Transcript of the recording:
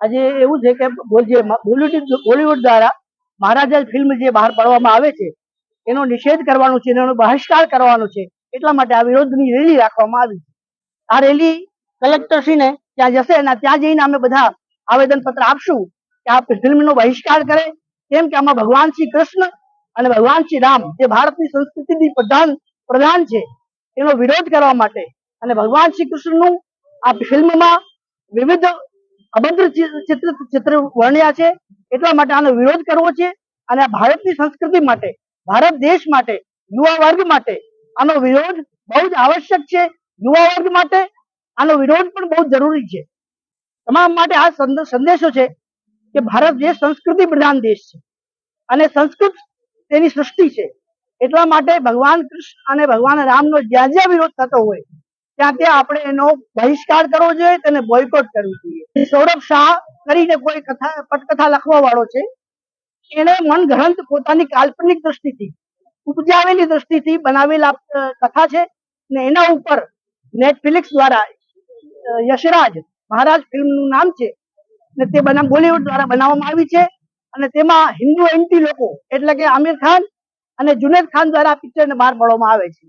આજે એવું છે કે બોલિવૂડ દ્વારા મહારાજા ફિલ્મ જે બહાર પાડવામાં આવે છે, એનો નિષેધ કરવાનો છે એનો બહિષ્કાર કરવાનો છે, એટલા માટે આ વિરોધની રેલી રાખવામાં આવી છે. આ રેલી કલેક્ટરશ્રીને ત્યાં જશે અને ત્યાં જઈને અમે બધા આવેદન પત્ર આપશું. કે આ ફિલ્મનો બહિષ્કાર કરે. કેમ કે આમાં ભગવાન શ્રી કૃષ્ણ અને ભગવાન શ્રી રામ જે ભારતની સંસ્કૃતિની પ્રધાન પ્રધાન છે, એનો વિરોધ કરવા માટે અને ભગવાન શ્રી કૃષ્ણનું આ ફિલ્મમાં વિવિધ અભદ્ર ચિત્ર ચિત્ર વર્ણ્યા છે. એટલા માટે આનો વિરોધ કરવો છે અને આ ભારતની સંસ્કૃતિ માટે, ભારત દેશ માટે, યુવા વર્ગ માટે આનો વિરોધ બહુ જ આવશ્યક છે. યુવા વર્ગ માટે આનો વિરોધ પણ બહુ જરૂરી છે. તમામ માટે આ સંદેશો છે. કે ભારત જે સંસ્કૃતિ પ્રધાન દેશ છે અને સંસ્કૃત તેની સૃષ્ટિ છે. એટલા માટે ભગવાન કૃષ્ણ અને ભગવાન રામનો જ્યાં જ્યાં વિરોધ થતો હોય, ત્યાં ત્યાં આપણે એનો બહિષ્કાર કરવો જોઈએ તેને બોયકોટ કરવું જોઈએ. સૌરભ શાહ કરીને કોઈ કથા, પટકથા લખવા વાળો છે, એને મન ગ્રંથ પોતાની કાલ્પનિક દ્રષ્ટિથી, ઉપજાવેલી દ્રષ્ટિથી બનાવેલા કથા છે ને એના ઉપર નેટફ્લિક્સ દ્વારા યશરાજ મહારાજ ફિલ્મનું નામ છે ને તે બનાવ બોલિવૂડ દ્વારા બનાવવામાં આવી છે. અને તેમાં હિન્દુ એન્ટી લોકો, એટલે કે આમિર ખાન અને જુનેદ ખાન દ્વારા પિક્ચરને બહાર પાડવામાં આવે છે.